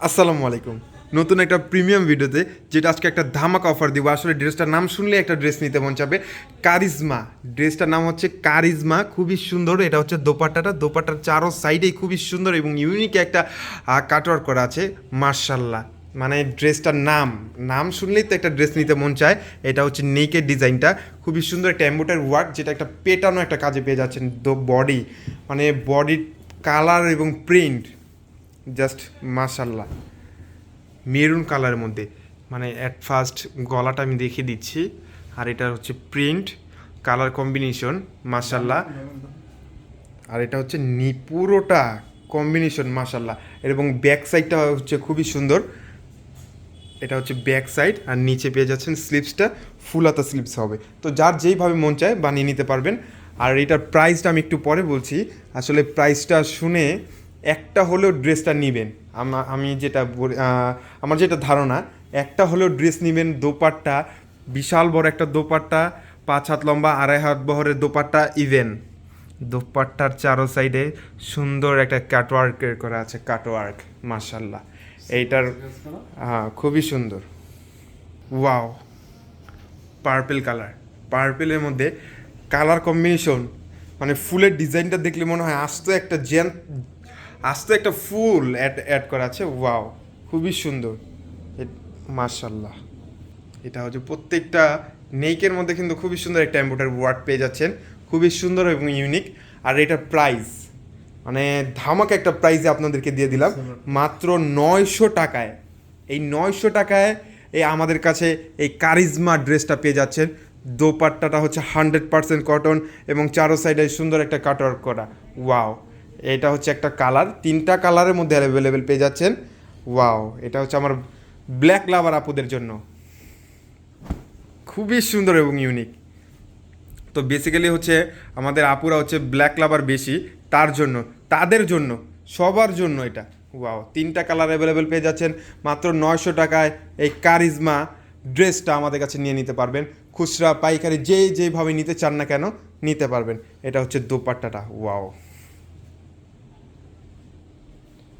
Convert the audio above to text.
আসসালামু আলাইকুম। নতুন একটা প্রিমিয়াম ভিডিওতে যেটা আজকে একটা ধামাকা অফার দিব। আসলে ড্রেসটার নাম শুনলে একটা ড্রেস নিতে মন চাবে। কারিজমা। ড্রেসটার নাম হচ্ছে কারিজমা। খুবই সুন্দর। এটা হচ্ছে দোপাট্টাটা। দোপাট্টার চারো সাইডেই খুবই সুন্দর এবং ইউনিক একটা কাটওয়ার্ক করা আছে। মার্শাল্লাহ মানে ড্রেসটার নাম। নাম শুনলেই তো একটা ড্রেস নিতে মন চায়। এটা হচ্ছে নেকের ডিজাইনটা। খুবই সুন্দর একটা এম্বোটার ওয়ার্ক যেটা একটা পেটানো একটা কাজে পেয়ে যাচ্ছেন। দো বডি মানে বডির কালার এবং প্রিন্ট জাস্ট মাশাল্লাহ মেরুন কালারের মধ্যে। মানে অ্যাট ফার্স্ট গলাটা আমি দেখে দিচ্ছি। আর এটা হচ্ছে প্রিন্ট কালার কম্বিনেশন মাশাল্লাহ আর এটা হচ্ছে নি, পুরোটা কম্বিনেশন মাশাল্লাহ এবং ব্যাক সাইডটা হচ্ছে খুবই সুন্দর। এটা হচ্ছে ব্যাক সাইড আর নিচে পেয়ে যাচ্ছেন স্লিপসটা ফুল হাতা স্লিপস হবে। তো যার যেইভাবে মন চায় বানিয়ে নিতে পারবেন। আর এটার প্রাইসটা আমি একটু পরে বলছি। আসলে প্রাইসটা শুনে একটা হলেও ড্রেসটা নেবেন। আমা- যেটা আমার যেটা ধারণা, একটা হলেও ড্রেস নেবেন, দোপাট্টা, বিশাল বড় একটা দোপাট্টা, পাঁচ হাত লম্বা, আড়াই হাত বহরের দোপাট্টা ইভেন দোপাট্টার চারো সাইডে সুন্দর একটা কাটওয়ার্কের করা আছে কাটওয়ার্ক মার্শাল্লাহ এইটার হ্যাঁ খুবই সুন্দর। ওয়াও পার্পেল কালার পার্পেলের মধ্যে কালার কম্বিনেশন মানে ফুলের ডিজাইনটা দেখলে মনে হয় আস্ত একটা জেন আস্ত একটা ফুল অ্যাড অ্যাড করা আছে ওয়াও খুবই সুন্দর। মার্শাল্লাহ এটা হচ্ছে প্রত্যেকটা নেকের মধ্যে কিন্তু খুবই সুন্দর একটা এম্বোটার ওয়ার্ড পেয়ে যাচ্ছেন। খুবই সুন্দর এবং ইউনিক আর এটার প্রাইস মানে ধামাকা একটা প্রাইজে আপনাদেরকে দিয়ে দিলাম। মাত্র নয়শো টাকায় এই নয়শো টাকায় এই আমাদের কাছে এই কারিজমা ড্রেসটা পেয়ে যাচ্ছেন। দোপাট্টাটা হচ্ছে হান্ড্রেড পার্সেন্ট কটন এবং চারো সাইডে সুন্দর একটা কাটওয়ার্ক করা। ওয়াও এটা হচ্ছে একটা কালার। তিনটা কালারের মধ্যে অ্যাভেলেবেল পেয়ে যাচ্ছেন। ওয়াও এটা হচ্ছে আমার ব্ল্যাক লাভার আপুদের জন্য। খুবই সুন্দর এবং ইউনিক তো বেসিক্যালি হচ্ছে আমাদের আপুরা হচ্ছে ব্ল্যাক লাভার বেশি। তার জন্য, তাদের জন্য, সবার জন্য এটা। ওয়াও তিনটা কালার অ্যাভেলেবেল পেয়ে যাচ্ছেন। মাত্র নয়শো টাকায় এই কারিজমা ড্রেসটা আমাদের কাছে নিয়ে নিতে পারবেন। খুচরা, পাইকারি, যেই যেইভাবে নিতে চান না কেন, নিতে পারবেন। এটা হচ্ছে দোপাট্টাটা। ওয়াও